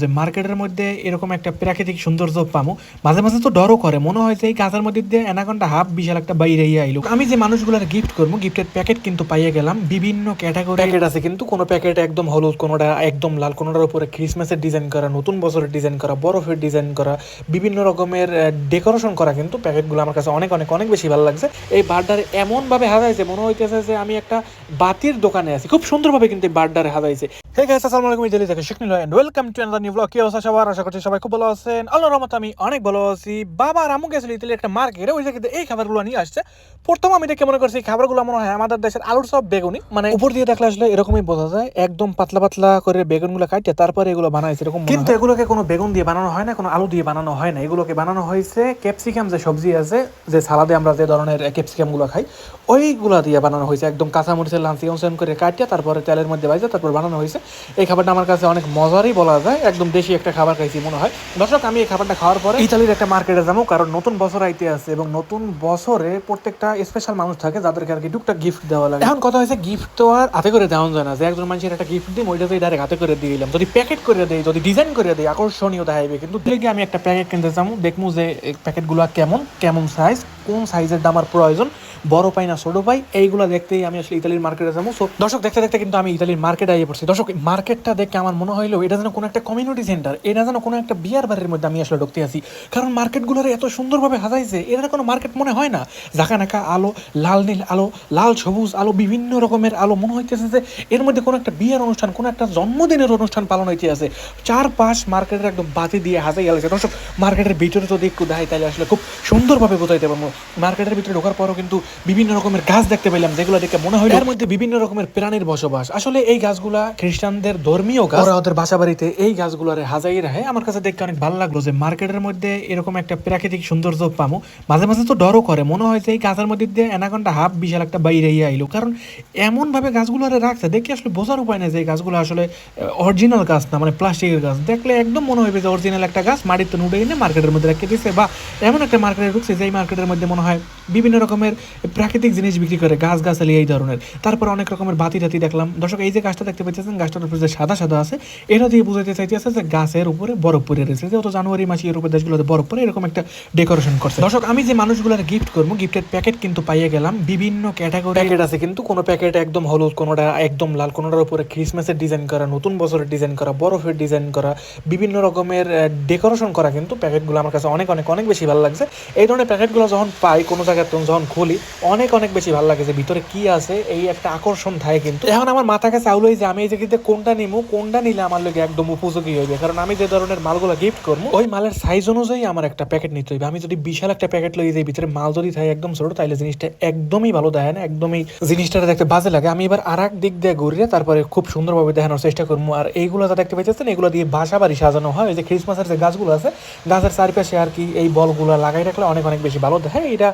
যে মার্কেটের মধ্যে এরকম একটা প্রাকৃতিক সৌন্দর্য পামো, মাঝে মাঝে তো ডরও করে। মনে হয় যে এই গাছের মধ্যে দিয়ে এনাকন্ডা হাফ বিশাল একটা বাইরে আইলো। আমি যে মানুষগুলোর গিফট করব গিফটের প্যাকেট কিন্তু পাইয়ে গেলাম। বিভিন্ন ক্যাটাগরি প্যাকেট আছে কিন্তু, কোনো প্যাকেট একদম হলুদ, কোনোটা একদম লাল, কোনোটার উপরে ক্রিসমাসের ডিজাইন করা, নতুন বছরের ডিজাইন করা, বরফের ডিজাইন করা, বিভিন্ন রকমের ডেকোরেশন করা কিন্তু প্যাকেটগুলো আমার কাছে অনেক অনেক অনেক বেশি ভালো লাগছে। এই বার্ডারে এমন ভাবে হাজাইছে, মনে হইতেছে যে আমি একটা বাতির দোকানে আছি। খুব সুন্দরভাবে কিন্তু এই বার্ডারে হাজাইছে। হে গাইস আসসালামু আলাইকুম থেকে and welcome to another new blog কি অবস্থা সবার? আশা করছি সবাই খুব ভালো আছেন। আল্লাহর রহমতে আমি অনেক ভালো আছি। বাবা আর আমু গেছিল ইতালি একটা মার্কেটে, ওই জায়গাতে এই খাবারগুলো নিয়ে আসছে। প্রথম আমি দেখে মনে করছি এই খাবারগুলো মনে হয় আমাদের দেশের আলুর সব বেগুনি। মানে উপর দিয়ে দেখলে আসলে এরকমই বোঝা যায়, একদম পাতলা পাতলা করে বেগুনগুলো কাটে, তারপরে এগুলো বানাইছে, এরকম কিন্তু এগুলোকে কোনো বেগুন দিয়ে বানানো হয় না, কোনো আলু দিয়ে বানানো হয় না। এগুলোকে বানানো হয়েছে ক্যাপসিকাম যে সবজি আছে, যে সালাদে আমরা যে ধরনের ক্যাপসিকামগুলো খাই, ওইগুলা দিয়ে বানানো হয়েছে। একদম কাঁচা মরিচের লাঞ্চি অংশন করে কাটিয়ে তারপরে তেলের মধ্যে বাইজে তারপর বানানো হয়েছে। এই খাবারটা আমার কাছে অনেক মজারই বলা যায়। একদম দেশি একটা খাবার খাইছি মনে হয়। দর্শক আমি এই খাবারটা খাওয়ার পরে ইতালির একটা মার্কেটে যাব কারণ নতুন বছর আইতে আছে এবং নতুন বছরে প্রত্যেকটা স্পেশাল মানুষ থাকে যাদেরকে আর কি টুকটাক গিফট দেওয়া লাগে। এখন কথা হয়েছে গিফট তো আর হাতে করে দেওয়া যায় না। যে একজন মানুষের একটা গিফট দিই ওইটা ওইটাতেই ডাইরেক্ট হাতে করে দিয়ে দিলাম। যদি প্যাকেট করে দেয় যদি ডিজাইন করে দেয় আকর্ষণীয় দেখাইবে। কিন্তু দেখি আমি একটা প্যাকেট কিনতে যাব দেখব যে প্যাকেটগুলো কেমন কেমন সাইজ কোন সাইজের দাম আমার প্রয়োজন বড় পাই না ছোট পাই এইগুলো দেখতেই আমি আসলে ইতালির মার্কেটে যাব। সো দর্শক দেখতে দেখতে কিন্তু আমি ইতালির মার্কেটে আইয়ে পড়ছি। দর্শক মার্কেটটা দেখে আমার মনে হইল এটা যেন কোনো একটা কমিউনিটি সেন্টার এটা যেন কোনো একটা বিয়ার বাড়ির মধ্যে আমি আসলে ঢুকতে আছি। কারণ মার্কেটগুলোর এত সুন্দরভাবে সাজাইছে এটা কোনো মার্কেট মনে হয় না। জাকা নাকা আলো লাল নীল আলো লাল সবুজ আলো বিভিন্ন রকমের আলো। মনে হইতেছে যে এর মধ্যে কোনো একটা বিয়ের অনুষ্ঠান কোনো একটা জন্মদিনের অনুষ্ঠান পালন হইতে আছে। চার পাঁচ মার্কেটের একদম বাতি দিয়ে হাজাই গেছে দর্শক মার্কেটের ভিতরে যদি একটু দেখাই তাহলে আসলে খুব সুন্দরভাবে বোঝাইতে পারব। মার্কেটের ভিতরে ঢোকার পরও কিন্তু বিভিন্ন রকমের গাছ দেখতে পেলাম যেগুলো দেখে মনে হয় এর মধ্যে বিভিন্ন রকমের প্রাণীর বসবাস। আসলে এই গাছগুলা খ্রিস্টানদের ধর্মীয় গাছ। ওরা ওদের বাসা বাড়িতে এই গাছগুলোরে হাজাই রাখে। আমার কাছে দেখতে অনেক ভালো লাগল যে মার্কেটের মধ্যে এরকম একটা প্রাকৃতিক সৌন্দর্য পামো। মাঝে মাঝে তো ডরও করে, মনে হয় যে এই গাছের মধ্যে দিয়ে এনাকন্ডা হাফ বিশাল একটা বাইরে আইলো। কারণ এমন ভাবে গাছগুলোরে রাখছে, দেখে আসলে বোঝার উপায় নেই যে এই গাছগুলো আসলে অরিজিনাল গাছ না মানে প্লাস্টিকের গাছ। দেখলে একদম মনে হবে যে অরিজিনাল একটা গাছ মাটিতে নুড়ে এনে মার্কেটের মধ্যে রেখে দিচ্ছে বা এমন একটা মার্কেটে ঢুকছে যে এই মার্কেটের মধ্যে মনে হয় বিভিন্ন রকমের প্রাকৃতিক জিনিস বিক্রি করে গাছ গাছালি এই ধরনের। তারপর অনেক রকমের বাতি টাতি দেখলাম। দর্শক, এই যে গাছটা দেখতে পাচ্ছেন গাছটার উপরে যে সাদা সাদা আছে, এটা দিয়ে বুঝাইতে চাইতেছে যে গাছের উপরে বরফ পরে রয়েছে। যেহেতু জানুয়ারি মাসে ইউরোপের দেশগুলোতে বরফ পরে এরকম একটা ডেকোরেশন করছে। দর্শক, আমি যে মানুষগুলোর গিফট করব গিফটের প্যাকেট কিন্তু পাইয়ে গেলাম। বিভিন্ন ক্যাটাগরি প্যাকেট আছে, কিন্তু কোনো প্যাকেট একদম হলুদ, কোনোটা একদম লাল, কোনোটার উপরে ক্রিসমাসের ডিজাইন করা, নতুন বছরের ডিজাইন করা, বরফের ডিজাইন করা, বিভিন্ন রকমের ডেকোরেশন করা কিন্তু প্যাকেটগুলো আমার কাছে অনেক অনেক অনেক বেশি ভালো লাগছে। এই ধরনের প্যাকেটগুলো যখন পাই, কোনো জায়গায় যখন খুলি, অনেক অনেক বেশি ভালো লাগে যে ভিতরে কি আছে, এই একটা আকর্ষণ থাকে কিন্তু। এখন আমার মাথা কাছে আউলোই যে আমি এই জায়গাতে কোনটা নিবো কোনটা নিলে আমার লোক একদম উপযোগী হইবে কারণ আমি যে ধরনের মালগুলো গিফট করব, ওই মালের সাইজ অনুযায়ী আমার একটা প্যাকেট নিতে হইবে। আমি যদি বিশাল একটা প্যাকেট লই যাই, ভিতরে মাল যদি থাকে একদম ছোট, তাইলে জিনিসটা একদমই ভালো দেয় না, একদমই জিনিসটা দেখতে বাজে লাগে। আমি এবার আর এক দিক দিয়ে ঘুরিয়ে তারপরে খুব সুন্দরভাবে দেখানোর চেষ্টা করব। আর এইগুলো যা দেখতে পাইতেছেন, এগুলো দিয়ে বাসা বাড়ি সাজানো হয়। যে ক্রিসমাসের যে গাছগুলো আছে, গাছের চারিপাশে আর কি এই বলগুলো লাগাই রাখলে অনেক অনেক বেশি ভালো দেখায়। এটা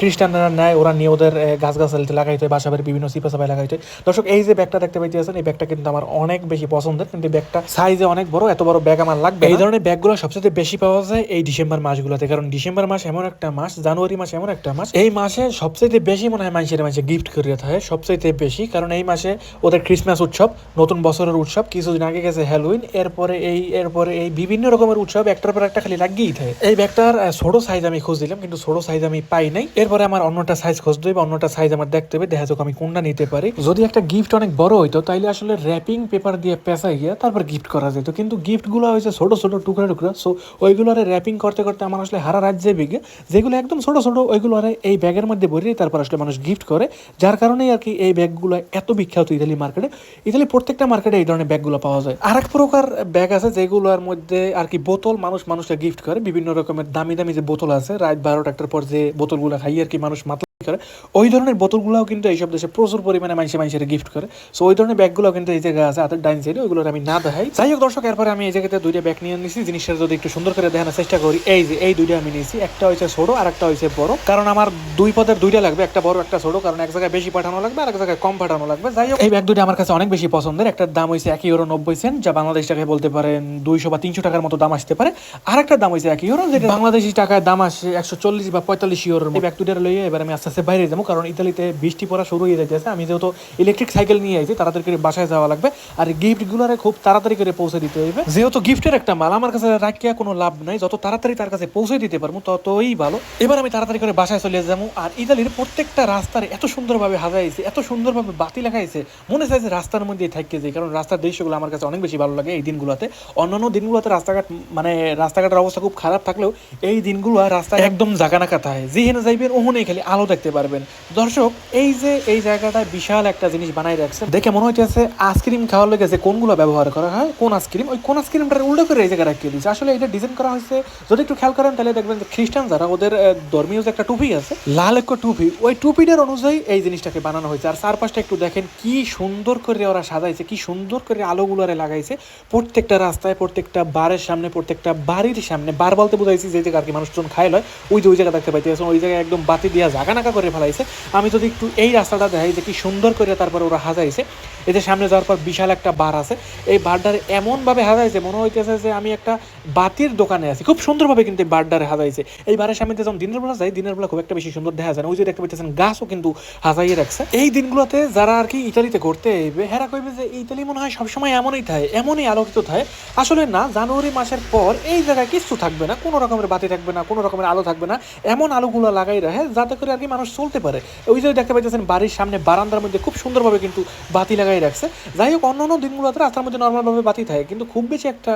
খ্রিস্টানরা নেয়, ওরা নিয়ে ওদের গাছ গাছালিতে লাগাইতে হয় বাসা বাড়ির বিভিন্ন সিপা সাপাই লাগাইতে দর্শক, এই যে ব্যাগটা দেখতে পাইতেছেন, এই ব্যাগটা কিন্তু আমার অনেক বেশি পছন্দের। কিন্তু ব্যাগটা সাইজে অনেক বড়। এত বড় ব্যাগ আমার লাগবে এই ধরনের ব্যাগগুলো সবচেয়ে বেশি পাওয়া যায় এই ডিসেম্বর মাসগুলোতে। কারণ ডিসেম্বর মাস এমন একটা মাস জানুয়ারি মাস এমন একটা মাস। এই মাসে সবচেয়ে বেশি মনে হয় মানুষের মাঝে গিফট করিয়ে থাকে সবচেয়ে বেশি। কারণ এই মাসে ওদের ক্রিসমাস উৎসব নতুন বছরের উৎসব কিছুদিন আগে গেছে হ্যালোইন এরপরে এই এরপরে এই বিভিন্ন রকমের উৎসব একটার পর একটা খালি লাগিয়েই থাকে। এই ব্যাগটার ছোট সাইজ আমি খোঁজ দিলাম কিন্তু ছোট সাইজ আমি পাই নাই। এরপরে আমার অন্যটা সাইজ খুঁজতে হবে অন্যটা সাইজ আমার দেখতে হবে দেখা যাক আমি কোনটা নিতে পারি। যদি একটা গিফট অনেক বড় হইতো তাইলে আসলে র্যাপিং পেপার দিয়ে পেঁচাই গিয়ে তারপর গিফট করা যেত। কিন্তু গিফটগুলো হয়েছে ছোট ছোট, টুকরা টুকরা। সো ওইগুলো আরে র্যাপিং করতে করতে আমার আসলে হারা রাজ্যে বিগে যেগুলো একদম ছোট ছোট ওইগুলো আরে এই ব্যাগের মধ্যে ভরিয়ে তারপর আসলে মানুষ গিফট করে। যার কারণেই আর কি এই ব্যাগগুলো এত বিখ্যাত ইতালি মার্কেটে ইতালি প্রত্যেকটা মার্কেটে এই ধরনের ব্যাগগুলো পাওয়া যায়। আর এক প্রকার ব্যাগ আছে যেগুলোর মধ্যে আর কি বোতল মানুষ মানুষকে গিফট করে। বিভিন্ন রকমের দামি দামি যে বোতল আছে, রাত বারো টাকার পর যে বোতলগুলো খাই আর কি মানুষ মাত্র করে ওই ধরনের বোতলগুলোও কিন্তু এইসব দেশে প্রচুর পরিমাণে মানুষে মানুষের গিফট করে। সো ওই ধরনের ব্যাগগুলো কিন্তু এই জায়গায় আছে হাতের ডাইন সাইডে ওইগুলো আমি না দেখাই। যাই হোক দর্শক এরপরে আমি এই জায়গাতে দুইটা ব্যাগ নিয়ে নিয়েছি জিনিসটা যদি একটু সুন্দর করে দেখানোর চেষ্টা করি এই যে এই দুইটা আমি নিয়েছি একটা হয়েছে ছোট আর একটা হয়েছে বড়। কারণ আমার দুই পদের দুইটা লাগবে একটা বড় একটা ছোট কারণ এক জায়গায় বেশি পাঠানো লাগবে আর এক জায়গায় কম পাঠানো লাগবে। যাই হোক এই ব্যাগ দুইটা আমার কাছে অনেক বেশি পছন্দের। একটার দাম হয়েছে এক ইউরো নব্বই সেন্ট যা বাংলাদেশ টাকায় বলতে পারেন দুইশো বা তিনশো টাকার মতো দাম আসতে পারে। আর একটা দাম হয়েছে এক ইউরো যেটা বাংলাদেশি টাকায় দাম আসে একশো চল্লিশ বা পঁয়তাল্লিশ ইউরোর এই ব্যাগ দুইটা লইয়ে এবার আমি আস্তে ভাবতেছে বাইরে যাব কারণ ইতালিতে বৃষ্টি পড়া শুরু হয়ে যাইতেছে। আমি যেহেতু ইলেকট্রিক সাইকেল নিয়ে আইছি তাড়াতাড়ি করে বাসায় যাওয়া লাগবে। আর গিফটগুলোরে খুব তাড়াতাড়ি করে পৌঁছে দিতে হইবে। যেহেতু গিফটের একটা মাল আমার কাছে রাখিয়া কোনো লাভ নাই। যত তাড়াতাড়ি তার কাছে পৌঁছে দিতে পারব ততই ভালো। এবার আমি তাড়াতাড়ি করে বাসায় চলে যাব। আর ইতালির প্রত্যেকটা রাস্তার এত সুন্দরভাবে সাজাইছে এত সুন্দরভাবে বাতি লাগাইছে মনে চাইছে রাস্তার মধ্যে থাকতে যাই কারণ রাস্তার দৃশ্যগুলো আমার কাছে অনেক বেশি ভালো লাগে এই দিনগুলোতে। অন্যান্য দিনগুলোতে রাস্তাঘাট মানে রাস্তাঘাটের অবস্থা খুব খারাপ থাকলেও এই দিনগুলো রাস্তা একদম জাগানাকা থাকে যেখানে যাইবেন ওখানে খালি আলো দেখতে পারবেন। দর্শক, এই যে এই জায়গাটা বিশাল একটা জিনিস বানাই রাখছে দেখে মনে হইতেছে আইসক্রিম খাওয়ার লেগে যে কোনগুলো ব্যবহার করা হয়, কোন আইসক্রিম, ওই কোন আইসক্রিমটার উল্টো করে এই জায়গায় রাখিয়ে দিয়েছে। আসলে এটা ডিজাইন করা হয়েছে, যদি একটু খেয়াল করেন তাহলে দেখবেন যে খ্রিস্টান যারা, ওদের ধর্মীয় যে একটা টুপি আছে, লাল একটা টুপি, ওই টুপিটার অনুযায়ী এই জিনিসটাকে বানানো হয়েছে। আর চারপাশটা একটু দেখেন কি সুন্দর করে ওরা সাজাইছে, কি সুন্দর করে আলোগুলারে লাগাইছে। প্রত্যেকটা রাস্তায়, প্রত্যেকটা বারের সামনে, প্রত্যেকটা বাড়ির সামনে বার বলতে বুঝাইছি যে জায়গা আর কি মানুষজন খাইল ওই যে ওই জায়গা দেখতে পাইতেছেন, ওই জায়গায় একদম বাতি দিয়া জাগানাকা করে ফেলাইছে। আমি যদি একটু এই রাস্তাটা দেখাই যে কি সুন্দর করে তারপর ওরা হাজাইছে। এদের সামনে যাওয়ার পর বিশাল একটা বার আছে। এই বারটারে এমনভাবে হাজাইছে, মনে হইতেছে যে আমি একটা বাতির দোকানে আছি। খুব সুন্দরভাবে কিন্তু এই বারটারে হাজাইছে। এই বারের সামনে যখন দিনের বেলা যাই, দিনের বেলা খুব একটা বেশি সুন্দর দেখা যায় না। ওই যে দেখতে পাইতেছেন, গাছও কিন্তু হাজাইয়ে রাখছে। এই দিনগুলোতে যারা আর কি ইতালিতে ঘুরতে আইবে হেরা কইবে যে ইতালি মনে হয় সবসময় এমনই থাকে এমনই আলোকিত থাকে আসলে না, জানুয়ারি মাসের পর এই জায়গায় কিছু থাকবে না। কোনো রকমের বাতি থাকবে না, কোনো রকমের আলো থাকবে না। এমন আলোগুলো লাগাই রাখে যাতে করে আর কি চলতে পারে। ওই যে দেখতে পাইতেছেন বাড়ির সামনে বারান্দার মধ্যে খুব সুন্দরভাবে কিন্তু বাতি লাগাই রাখছে। যাই হোক, অন্যান্য দিনগুলোতে রাস্তার মধ্যে নর্মালভাবে বাতি থাকে, কিন্তু খুব বেশি একটা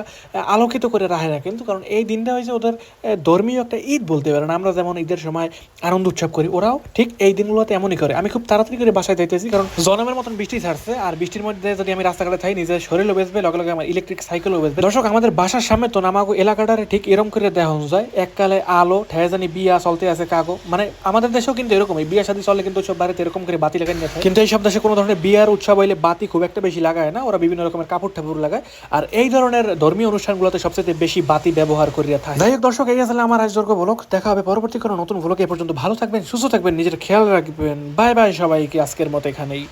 আলোকিত করে রাখে না। কিন্তু কারণ এই দিনটা হয়েছে ওদের ধর্মীয় একটা ঈদ বলতে পারেন। আমরা যেমন ঈদের সময় আনন্দ উৎসব করি, ওরাও ঠিক এই দিনগুলোতে এমনই করে। আমি খুব তাড়াতাড়ি করে বাসায় যাইতেছি, কারণ জনমের মতন বৃষ্টি ছাড়ছে, আর বৃষ্টির মধ্যে যদি আমি রাস্তাঘাটে থাই, নিজের শরীরও বেসবে লগে লগে আমার ইলেকট্রিক সাইকেলও বেসবে দর্শক, আমাদের বাসার সামনে তো নামাগো এলাকাটারে ঠিক এরকম করে দেখা যায়। এককালে আলো ঠেজানি বিয়া চলতে আছে কাগো। মানে আমাদের দেশেও কিন্তু এরকমই বিয়া শাদী চলে কিন্তু সব বাড়িতে এরকম করে বাতি লাগাই নিয়ে কিন্তু এই সব দেশে কোনো ধরনের বিয়ার উৎসব হইলে বাতি খুব একটা বেশি লাগায় না ওরা বিভিন্ন রকমের কাপড় ঠাপুর লাগায়। আর এই ধরনের ধর্মীয় অনুষ্ঠানগুলোতে সবচেয়ে বেশি বাতি ব্যবহার করিয়া থাকে। যাই হোক দর্শক এই আসলে আমার আজর্গ ব্লগ। দেখা হবে পরবর্তী কোনো নতুন ব্লগে এ পর্যন্ত ভালো থাকবেন সুস্থ থাকবেন নিজের খেয়াল রাখবেন। বাই বাই সবাইকে আজকের মতো এখানেই।